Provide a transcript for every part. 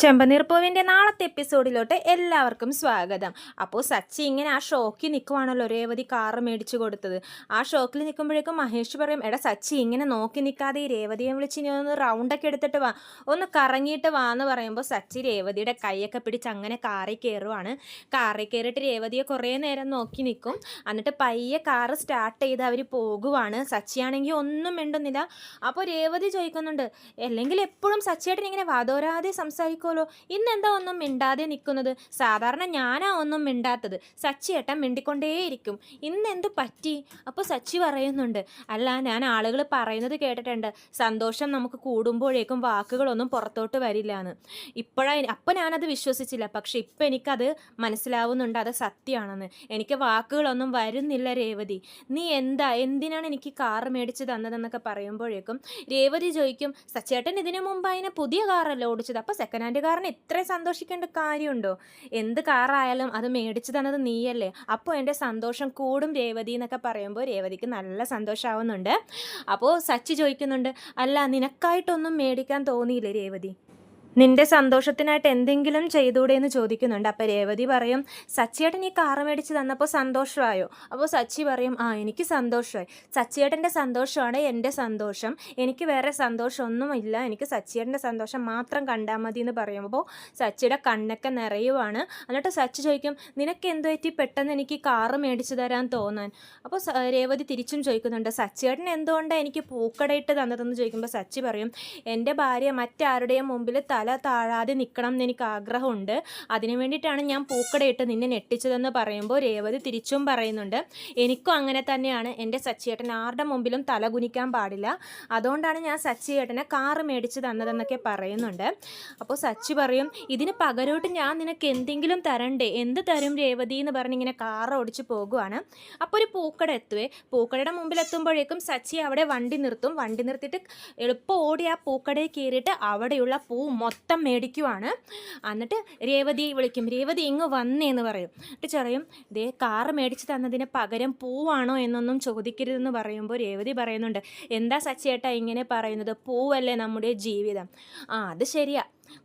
ചെമ്പനീർപ്പൂവിന്റെ നാളത്തെ എപ്പിസോഡിലോട്ട് എല്ലാവർക്കും സ്വാഗതം. അപ്പോൾ സച്ചി ഇങ്ങനെ ആ ഷോക്കിൽ നിൽക്കുവാണല്ലോ രേവതി കാറ് മേടിച്ചു കൊടുത്തത്. ആ ഷോക്കിൽ നിൽക്കുമ്പോഴേക്കും മഹേഷ് പറയും എടാ സച്ചി ഇങ്ങനെ നോക്കി നിൽക്കാതെ രേവതിയെ വിളിച്ച് ഇനി ഒന്ന് റൗണ്ടൊക്കെ എടുത്തിട്ട് വാ. ഒന്ന് കറങ്ങിയിട്ട് വാ എന്ന് പറയുമ്പോൾ സച്ചി രേവതിയുടെ കൈയൊക്കെ പിടിച്ച് അങ്ങനെ കാറിൽ കയറുവാണ്. കാറിൽ കയറിയിട്ട് രേവതിയെ കുറേ നേരം നോക്കി നിൽക്കും. എന്നിട്ട് പയ്യെ കാറ് സ്റ്റാർട്ട് ചെയ്ത് അവർ പോകുവാണ്. സച്ചിയാണെങ്കിൽ ഒന്നും മിണ്ടുന്നില്ല. അപ്പോൾ രേവതി ചോദിക്കുന്നുണ്ട് അല്ലെങ്കിൽ എപ്പോഴും സച്ചിയേട്ടൻ ഇങ്ങനെ വാതോരാതെ സംസാരിക്കുമല്ലോ ഇന്നെന്താ ഒന്നും മിണ്ടാതെ നിൽക്കുന്നത്? സാധാരണ ഞാനാ ഒന്നും മിണ്ടാത്തത്. സച്ചിയേട്ടൻ മിണ്ടിക്കൊണ്ടേയിരിക്കും. ഇന്നെന്ത് പറ്റി? അപ്പോൾ സച്ചി പറയുന്നുണ്ട്. അല്ല ഞാൻ ആളുകൾ പറയുന്നത് കേട്ടിട്ടുണ്ട്. സന്തോഷം നമുക്ക് കൂടുമ്പോഴേക്കും വാക്കുകളൊന്നും പുറത്തോട്ട് വരില്ല എന്ന് ഇപ്പോഴാണ് അപ്പം ഞാനത് വിശ്വസിച്ചില്ല. പക്ഷെ ഇപ്പം എനിക്കത് മനസ്സിലാവുന്നുണ്ട്. അത് സത്യമാണെന്ന് എനിക്ക് വാക്കുകളൊന്നും വരുന്നില്ല രേവതി. നീ എന്താ എന്തിനാണ് എനിക്ക് കാർ മേടിച്ച് തന്നതെന്നൊക്കെ പറയുമ്പോഴേക്കും രേവതി ചോദിക്കും സച്ചേട്ടൻ ഇതിനു മുമ്പ് അതിനെ പുതിയ കാറല്ലേ ഓടിച്ചത്? അപ്പോൾ സെക്കൻഡ് ഹാൻഡ് കാറിന് ഇത്ര സന്തോഷിക്കേണ്ട കാര്യമുണ്ടോ? എന്ത് കാറായാലും അത് മേടിച്ചു തന്നത് നീയല്ലേ? അപ്പോൾ എന്റെ സന്തോഷം കൂടും രേവതി എന്നൊക്കെ പറയുമ്പോൾ രേവതിക്ക് നല്ല സന്തോഷമാവുന്നുണ്ട് അപ്പോൾ സച്ചി ചോദിക്കുന്നുണ്ട് അല്ല നിനക്കായിട്ടൊന്നും മേടിക്കാൻ തോന്നിയില്ലേ രേവതി? നിന്റെ സന്തോഷത്തിനായിട്ട് എന്തെങ്കിലും ചെയ്തൂടെ എന്ന് ചോദിക്കുന്നുണ്ട്. അപ്പോൾ രേവതി പറയും സച്ചിയേട്ടൻ ഈ കാറ് മേടിച്ച് തന്നപ്പോൾ സന്തോഷമായോ? അപ്പോൾ സച്ചി പറയും ആ എനിക്ക് സന്തോഷമായി. സച്ചിയേട്ടന്റെ സന്തോഷമാണ് എന്റെ സന്തോഷം. എനിക്ക് വേറെ സന്തോഷമൊന്നുമില്ല. എനിക്ക് സച്ചിയേട്ടന്റെ സന്തോഷം മാത്രം കണ്ടാൽ മതി എന്ന് പറയുമ്പോൾ സച്ചിയുടെ കണ്ണൊക്കെ നിറയുവാണ്. എന്നിട്ട് സച്ചി ചോദിക്കും നിനക്ക് എന്തുപറ്റി പെട്ടെന്ന് എനിക്ക് കാറ് മേടിച്ചു തരാൻ തോന്നാൻ? അപ്പോൾ രേവതി തിരിച്ചും ചോദിക്കുന്നുണ്ട് സച്ചിയേട്ടൻ എന്തുകൊണ്ടാണ് എനിക്ക് പൂക്കടയിട്ട് തന്നതെന്ന്? ചോദിക്കുമ്പോൾ സച്ചി പറയും എന്റെ ഭാര്യ മറ്റാരുടെയും മുമ്പിൽ തല താഴാതെ നിൽക്കണം എന്ന് എനിക്ക് ആഗ്രഹമുണ്ട്. അതിനു വേണ്ടിയിട്ടാണ് ഞാൻ പൂക്കടയിട്ട് നിന്നെ ഞെട്ടിച്ചതെന്ന് പറയുമ്പോൾ രേവതി തിരിച്ചും പറയുന്നുണ്ട് എനിക്കും അങ്ങനെ തന്നെയാണ്. എന്റെ സച്ചിയേട്ടൻ ആരുടെ മുമ്പിലും തല കുനിക്കാൻ പാടില്ല. അതുകൊണ്ടാണ് ഞാൻ സച്ചിയേട്ടനെ കാറ് മേടിച്ച് തന്നതെന്നൊക്കെ പറയുന്നുണ്ട്. അപ്പോൾ സച്ചി പറയും ഇതിന് പകരമായിട്ട് ഞാൻ നിനക്ക് എന്തെങ്കിലും തരണ്ടേ? എന്ത് തരും രേവതി? എന്ന് പറഞ്ഞ് ഇങ്ങനെ കാറ് ഓടിച്ച് പോകുവാണ്. അപ്പോൾ ഒരു പൂക്കട എത്തുവേ. പൂക്കടയുടെ മുമ്പിൽ എത്തുമ്പോഴേക്കും സച്ചി അവിടെ വണ്ടി നിർത്തും. വണ്ടി നിർത്തിയിട്ട് എളുപ്പം ഓടി ആ പൂക്കടയിൽ കയറിയിട്ട് അവിടെയുള്ള പൂ മൊത്തം മേടിക്കുവാണ്. എന്നിട്ട് രേവതി വിളിക്കും. രേവതി ഇങ്ങ് വന്നേന്ന് പറയും. എന്നിട്ട് ചെറിയും ദേ കാറ് മേടിച്ച് തന്നതിന് പകരം പൂവാണോ എന്നൊന്നും ചോദിക്കരുതെന്ന് പറയുമ്പോൾ രേവതി പറയുന്നുണ്ട് എന്താ സച്ചേട്ടാ ഇങ്ങനെ പറയുന്നത്? പൂവല്ലേ നമ്മുടെ ജീവിതം. ആ അത് ശരിയാ.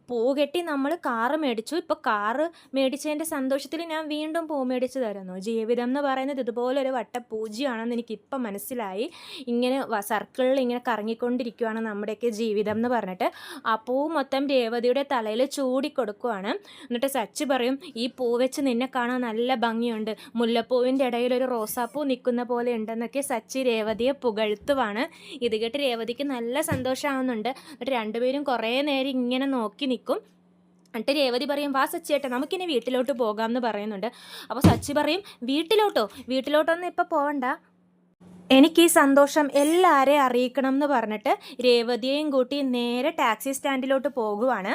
പൂ കെട്ടി നമ്മൾ കാറ് മേടിച്ചു. ഇപ്പോൾ കാറ് മേടിച്ചതിന്റെ സന്തോഷത്തിൽ ഞാൻ വീണ്ടും പൂ മേടിച്ച് തരുന്നു. ജീവിതം എന്ന് പറയുന്നത് ഇതുപോലെ ഒരു വട്ടപൂജ്യമാണെന്ന് എനിക്കിപ്പം മനസ്സിലായി. ഇങ്ങനെ സർക്കിളിൽ ഇങ്ങനെ കറങ്ങിക്കൊണ്ടിരിക്കുകയാണ് നമ്മുടെയൊക്കെ ജീവിതം എന്ന് പറഞ്ഞിട്ട്. ആ പൂ മൊത്തം രേവതിയുടെ തലയിൽ ചൂടിക്കൊടുക്കുവാണ്. എന്നിട്ട് സച്ച് പറയും ഈ പൂ വെച്ച് നിന്നെ കാണാൻ നല്ല ഭംഗിയുണ്ട്. മുല്ലപ്പൂവിന്റെ ഇടയിൽ ഒരു റോസാപ്പൂ നിൽക്കുന്ന പോലെ ഉണ്ടെന്നൊക്കെ സച്ചി രേവതിയെ പുകഴ്ത്തുവാണ്. ഇത് കേട്ട് രേവതിക്ക് നല്ല സന്തോഷമാവുന്നുണ്ട്. എന്നിട്ട് രണ്ടുപേരും കുറേ നേരം ഇങ്ങനെ നോക്കി നിൽക്കും. എന്നിട്ട് രേവതി പറയും വാ സച്ചിയേട്ട നമുക്കിനി വീട്ടിലോട്ട് പോകാം എന്ന് പറയുന്നുണ്ട്. അപ്പോൾ സച്ചി പറയും വീട്ടിലോട്ടോ? വീട്ടിലോട്ടൊന്നും ഇപ്പോൾ പോകണ്ട എനിക്ക് ഈ സന്തോഷം എല്ലാവരെയും അറിയിക്കണം എന്ന് പറഞ്ഞിട്ട് രേവതിയെയും കൂട്ടി നേരെ ടാക്സി സ്റ്റാൻഡിലോട്ട് പോകുവാണ്.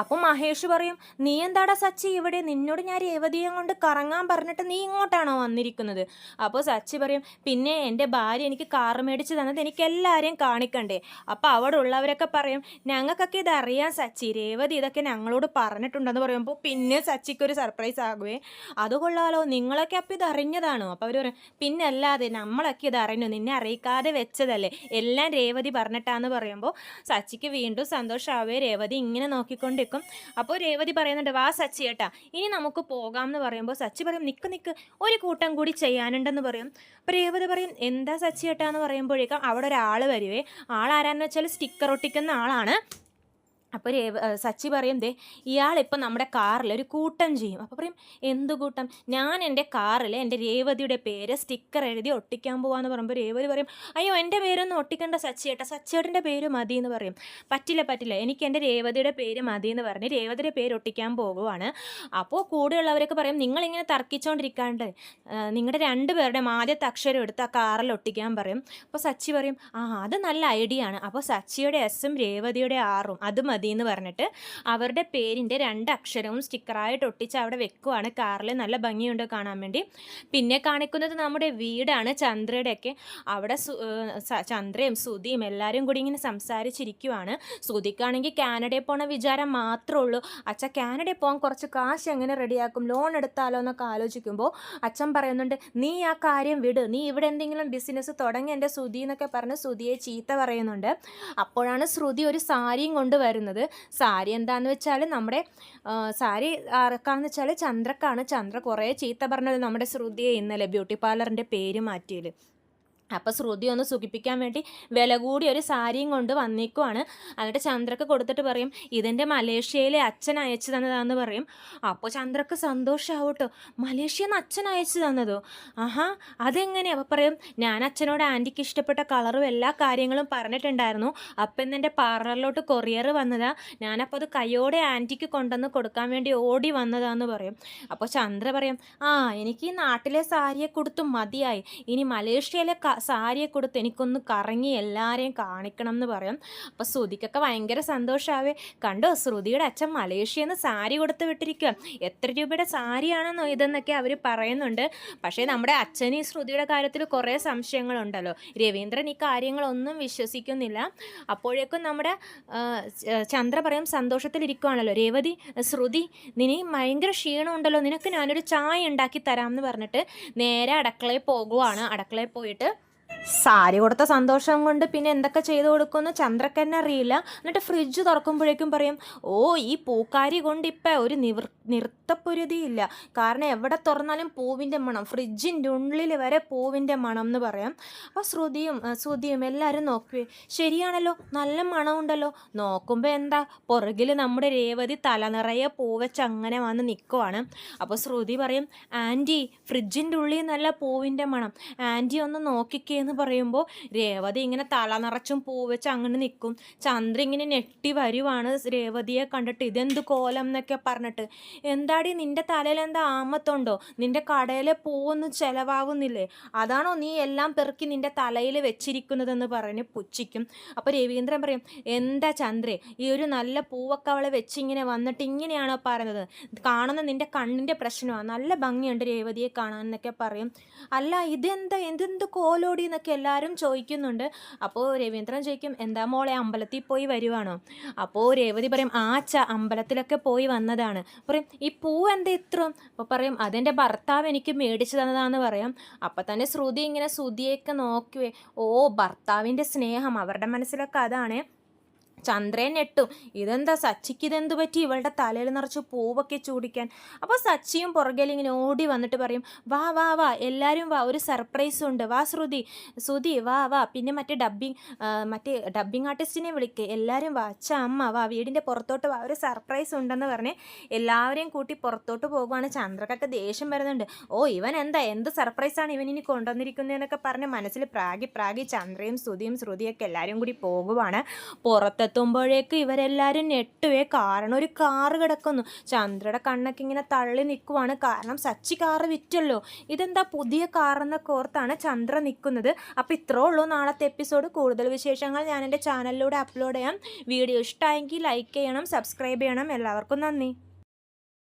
അപ്പം മഹേഷ് പറയും നീ എന്താടാ സച്ചി ഇവിടെ? നിന്നോട് ഞാൻ രേവതിയെ കൊണ്ട് കറങ്ങാൻ പറഞ്ഞിട്ട് നീ ഇങ്ങോട്ടാണോ വന്നിരിക്കുന്നത്? അപ്പോൾ സച്ചി പറയും പിന്നെ എന്റെ ഭാര്യ എനിക്ക് കാറ് മേടിച്ച് തന്നത് എനിക്ക് എല്ലാവരെയും കാണിക്കണ്ടേ? അപ്പോൾ അവിടെ ഉള്ളവരൊക്കെ പറയും ഞങ്ങൾക്കൊക്കെ ഇത് സച്ചി. രേവതി ഇതൊക്കെ ഞങ്ങളോട് പറഞ്ഞിട്ടുണ്ടെന്ന് പറയുമ്പോൾ പിന്നെ സച്ചിക്കൊരു സർപ്രൈസ് ആകുവേ. അത് കൊള്ളാലോ. നിങ്ങളൊക്കെ അപ്പം ഇത് അറിഞ്ഞതാണോ അപ്പോൾ അവർ പറയും പിന്നെ അല്ലാതെ നമ്മളൊക്കെ ഇത് അറിഞ്ഞു നിന്നെ അറിയിക്കാതെ വെച്ചതല്ലേ? എല്ലാം രേവതി പറഞ്ഞിട്ടാന്ന് പറയുമ്പോൾ സച്ചിക്ക് വീണ്ടും സന്തോഷമാവേ രേവതി ഇങ്ങനെ നോക്കിക്കൊണ്ടിരിക്കും. അപ്പോൾ രേവതി പറയുന്നുണ്ട് വാ സച്ചി ഏട്ടാ ഇനി നമുക്ക് പോകാം എന്ന് പറയുമ്പോൾ സച്ചി പറയും നിക്ക് നിക്ക് ഒരു കൂട്ടം കൂടി ചെയ്യാനുണ്ടെന്ന് പറയും. അപ്പോൾ രേവതി പറയും എന്താ സച്ചി ഏട്ടാ എന്ന് പറയുമ്പോഴേക്കും അവിടെ ഒരാൾ വരുവേ ആളാരാന്ന് വെച്ചാൽ സ്റ്റിക്കർ ഒട്ടിക്കുന്ന ആളാണ്. അപ്പോൾ രേവ സച്ചി പറയും ദേ ഇയാളിപ്പോൾ നമ്മുടെ കാറിൽ ഒരു കൂട്ടം ചെയ്യും. അപ്പോൾ പറയും എന്ത് കൂട്ടം? ഞാൻ എന്റെ കാറിൽ എന്റെ രേവതിയുടെ പേര് സ്റ്റിക്കർ എഴുതി ഒട്ടിക്കാൻ പോവാന്ന് പറയുമ്പോൾ രേവതി പറയും അയ്യോ എന്റെ പേരൊന്നും ഒട്ടിക്കണ്ട സച്ചിയേട്ട സച്ചിയേട്ടന്റെ പേര് മതി എന്ന് പറയും. പറ്റില്ല പറ്റില്ല. എനിക്ക് എന്റെ രേവതിയുടെ പേര് മതി എന്ന് പറഞ്ഞ് രേവതിയുടെ പേര് ഒട്ടിക്കാൻ പോകുവാണ് അപ്പോൾ കൂടെയുള്ളവരൊക്കെ പറയും നിങ്ങളിങ്ങനെ തർക്കിച്ചുകൊണ്ടിരിക്കാണ്ട് നിങ്ങളുടെ രണ്ട് പേരുടെ ആദ്യത്തെ അക്ഷരം എടുത്ത് ആ കാറിൽ ഒട്ടിക്കാൻ പറയും. അപ്പോൾ സച്ചി പറയും ആ അത് നല്ല ഐഡിയ ആണ്. അപ്പോൾ സച്ചിയുടെ എസും രേവതിയുടെ ആറും അത് മതി. എന്ന് പറഞ്ഞിട്ട് അവരുടെ പേരിന്റെ രണ്ട് അക്ഷരവും സ്റ്റിക്കറായിട്ട് ഒട്ടിച്ച് അവിടെ വെക്കുവാണ്. കാറിൽ നല്ല ഭംഗിയുണ്ട് കാണാൻ വേണ്ടി. പിന്നെ കാണിക്കുന്നത് നമ്മുടെ വീടാണ് ചന്ദ്രയുടെയൊക്കെ. അവിടെ ചന്ദ്രയും സുധിയും എല്ലാവരും കൂടി ഇങ്ങനെ സംസാരിച്ചിരിക്കുവാണ്. സുധിക്കാണെങ്കിൽ കാനഡയിൽ പോണ വിചാരം മാത്രമേ ഉള്ളൂ. അച്ഛൻ കാനഡയിൽ പോകാൻ കുറച്ച് കാശ് എങ്ങനെ റെഡിയാക്കും? ലോൺ എടുത്താലോ എന്നൊക്കെ ആലോചിക്കുമ്പോൾ അച്ഛൻ പറയുന്നുണ്ട് നീ ആ കാര്യം വിട്. നീ ഇവിടെ എന്തെങ്കിലും ബിസിനസ് തുടങ്ങി. എന്റെ സുധി എന്നൊക്കെ പറഞ്ഞ് സുധിയെ ചീത്ത പറയുന്നുണ്ട്. അപ്പോഴാണ് ശ്രുതി ഒരു സാരിയും കൊണ്ട് വരുന്നത്. കൊടുക്കുന്നത് സാരി എന്താന്ന് വെച്ചാൽ നമ്മുടെ സാരി ആർക്കാന്ന് വെച്ചാൽ ചന്ദ്രക്കാണ്. ചന്ദ്ര കുറേ ചീത്ത പറഞ്ഞത് നമ്മുടെ ശ്രുതിയെ ഇന്നലെ ബ്യൂട്ടി പാർലറിന്റെ പേര് മാറ്റിയത് അപ്പോൾ ശ്രുതി ഒന്ന് സുഖിപ്പിക്കാൻ വേണ്ടി വില കൂടി ഒരു സാരിയും കൊണ്ട് വന്നേക്കുവാണ്. എന്നിട്ട് ചന്ദ്രക്ക് കൊടുത്തിട്ട് പറയും ഇതെന്റെ മലേഷ്യയിലെ അച്ഛൻ അയച്ചു തന്നതാന്ന് പറയും. അപ്പോൾ ചന്ദ്രക്ക് സന്തോഷമാവും കേട്ടോ മലേഷ്യയിൽ നിന്ന് അച്ഛൻ അയച്ചു തന്നതോ? ആഹാ അതെങ്ങനെ അപ്പോൾ പറയും ഞാൻ അച്ഛനോട് ആന്റിക്ക് ഇഷ്ടപ്പെട്ട കളറും എല്ലാ കാര്യങ്ങളും പറഞ്ഞിട്ടുണ്ടായിരുന്നു. അപ്പം ഇന്ന് പാർലറിലോട്ട് കൊറിയർ വന്നതാ. ഞാനപ്പോൾ അത് കൈയോടെ ആന്റിക്ക് കൊണ്ടുവന്ന് കൊടുക്കാൻ വേണ്ടി ഓടി വന്നതാന്ന് പറയും. അപ്പോൾ ചന്ദ്ര പറയും ആ എനിക്ക് ഈ നാട്ടിലെ സാരിയെ കൊടുത്തു മതിയായി. ഇനി മലേഷ്യയിലെ സാരിയെ കൊടുത്ത് എനിക്കൊന്ന് കറങ്ങി എല്ലാവരെയും കാണിക്കണം എന്ന് പറയും. അപ്പോൾ ശ്രുതിക്കൊക്കെ ഭയങ്കര സന്തോഷമാവേ കണ്ടോ? ശ്രുതിയുടെ അച്ഛൻ മലേഷ്യയിൽ നിന്ന് സാരി കൊടുത്ത് വിട്ടിരിക്കുക എത്ര രൂപയുടെ സാരിയാണെന്നോ ഇതെന്നൊക്കെ അവർ പറയുന്നുണ്ട്. പക്ഷേ നമ്മുടെ അച്ഛന് ഈ ശ്രുതിയുടെ കാര്യത്തിൽ കുറേ സംശയങ്ങളുണ്ടല്ലോ. രവീന്ദ്രൻ ഈ കാര്യങ്ങളൊന്നും വിശ്വസിക്കുന്നില്ല. അപ്പോഴേക്കും നമ്മുടെ ചന്ദ്ര പറയും സന്തോഷത്തിലിരിക്കുവാണല്ലോ. രേവതി ശ്രുതി നിനി ഭയങ്കര ക്ഷീണമുണ്ടല്ലോ. നിനക്ക് ഞാനൊരു ചായ ഉണ്ടാക്കി തരാമെന്ന് പറഞ്ഞിട്ട് നേരെ അടുക്കളയിൽ പോകുവാണ്. അടുക്കളയിൽ പോയിട്ട് സാരി കൊടുത്ത സന്തോഷം കൊണ്ട് പിന്നെ എന്തൊക്കെ ചെയ്തു കൊടുക്കുമെന്ന് ചന്ദ്രക്കന്നെ അറിയില്ല. എന്നിട്ട് ഫ്രിഡ്ജ് തുറക്കുമ്പോഴേക്കും പറയും ഓ ഈ പൂക്കാരി കൊണ്ട് ഇപ്പം ഒരു നിവൃ നൃത്തപ്പൊരുതിയില്ല കാരണം എവിടെ തുറന്നാലും പൂവിന്റെ മണം ഫ്രിഡ്ജിന്റെ ഉള്ളിൽ വരെ പൂവിന്റെ മണം എന്ന് പറയാം. അപ്പോൾ ശ്രുതിയും ശ്രുതിയും എല്ലാവരും നോക്കുവേ ശരിയാണല്ലോ നല്ല മണമുണ്ടല്ലോ. നോക്കുമ്പോൾ എന്താ പുറകിൽ നമ്മുടെ രേവതി തല നിറയെ പൂവച്ച് അങ്ങനെ വന്ന് നിൽക്കുവാണ് അപ്പോൾ ശ്രുതി പറയും ആന്റി ഫ്രിഡ്ജിന്റെ ഉള്ളിൽ നല്ല പൂവിന്റെ മണം. ആന്റി ഒന്ന് നോക്കിക്കേ എന്ന് പറയുമ്പോൾ രേവതി ഇങ്ങനെ തല നിറച്ചും പൂവച്ച് അങ്ങനെ നിൽക്കും ചന്ദ്ര ഇങ്ങനെ ഞെട്ടി വരുവാണ് രേവതിയെ കണ്ടിട്ട്. ഇതെന്ത് കോലം എന്നൊക്കെ പറഞ്ഞിട്ട്. എന്താടി നിന്റെ തലയിൽ എന്താ ആമത്തുണ്ടോ? നിന്റെ കടയിലെ പൂവൊന്നും ചിലവാകുന്നില്ലേ? അതാണോ നീ എല്ലാം പെറുക്കി നിന്റെ തലയിൽ വെച്ചിരിക്കുന്നതെന്ന് പറഞ്ഞ് പുച്ഛിക്കും. അപ്പോൾ രവീന്ദ്രൻ പറയും എന്താ ചന്ദ്രേ ഈ ഒരു നല്ല പൂവൊക്കെ അവളെ വെച്ച് ഇങ്ങനെ വന്നിട്ട് ഇങ്ങനെയാണോ പറയുന്നത്? കാണുന്ന നിന്റെ കണ്ണിന്റെ പ്രശ്നമാണ് നല്ല ഭംഗിയുണ്ട് രേവതിയെ കാണാൻ എന്നൊക്കെ പറയും. അല്ല ഇതെന്താ? എന്തെന്ത് കോലോടി എന്നൊക്കെ എല്ലാവരും ചോദിക്കുന്നുണ്ട്. അപ്പോൾ രവീന്ദ്രൻ ചോദിക്കും എന്താ മോളെ അമ്പലത്തിൽ പോയി വരുവാണോ? അപ്പോൾ രേവതി പറയും ആച്ച അമ്പലത്തിലൊക്കെ പോയി വന്നതാണ്. പറയും ഈ പൂ എന്താ ഇത്ര? അപ്പോൾ പറയും അതെന്റെ ഭർത്താവ് എനിക്ക് മേടിച്ചു തന്നതാന്ന് പറയാം. അപ്പം തന്നെ ശ്രുതി ഇങ്ങനെ ശ്രുതിയൊക്കെ നോക്കുവേ ഓ ഭർത്താവിന്റെ സ്നേഹം അവരുടെ മനസ്സിലൊക്കെ അതാണ്. ചന്ദ്രൻ എട്ടും ഇതെന്താ സച്ചിക്ക് ഇതെന്ത് പറ്റി? ഇവളുടെ തലയിൽ നിറച്ച് പൂവൊക്കെ ചൂടിക്കാൻ. അപ്പോൾ സച്ചിയും പുറകിൽ ഇങ്ങനെ ഓടി വന്നിട്ട് പറയും വാ വാ വാ എല്ലാവരും വാ ഒരു സർപ്രൈസ് ഉണ്ട്. വാ ശ്രുതി ശ്രുതി വാ വാ. പിന്നെ മറ്റേ ഡബ്ബിങ് മറ്റേ ഡബ്ബിങ് ആർട്ടിസ്റ്റിനെ വിളിക്കുക എല്ലാവരും വാ അച്ഛ അമ്മ വാ വീടിന്റെ പുറത്തോട്ട് വാ ഒരു സർപ്രൈസ് ഉണ്ടെന്ന് പറഞ്ഞ് എല്ലാവരെയും കൂട്ടി പുറത്തോട്ട് പോകുവാണ്. ചന്ദ്രക്കൊക്കെ ദേഷ്യം വരുന്നുണ്ട്. ഓ ഇവൻ എന്താ? എന്ത് സർപ്രൈസാണ് ഇവൻ ഇനി കൊണ്ടുവന്നിരിക്കുന്നതെന്നൊക്കെ പറഞ്ഞ് മനസ്സിൽ പ്രാഗി പ്രാഗി ചന്ദ്രയും ശ്രുതിയും ശ്രുതിയൊക്കെ എല്ലാവരും കൂടി പോകുവാണ്. പുറത്തെത്തുമ്പോഴേക്ക് ഇവരെല്ലാവരും ഞെട്ടുവേ. കാരണം ഒരു കാറ് കിടക്കുന്നു. ചന്ദ്രയുടെ കണ്ണൊക്കെ ഇങ്ങനെ തള്ളി നിൽക്കുവാണ് കാരണം സച്ചി കാറ് വിറ്റല്ലോ. ഇതെന്താ പുതിയ കാറെന്നൊക്കെ ഓർത്താണ് ചന്ദ്ര നിൽക്കുന്നത് അപ്പോൾ ഇത്രേ ഉള്ളൂ നാളത്തെ എപ്പിസോഡ്. കൂടുതൽ വിശേഷങ്ങൾ ഞാൻ എന്റെ ചാനലിലൂടെ അപ്ലോഡ് ചെയ്യാം. വീഡിയോ ഇഷ്ടമായെങ്കിൽ ലൈക്ക് ചെയ്യണം സബ്സ്ക്രൈബ് ചെയ്യണം. എല്ലാവർക്കും നന്ദി.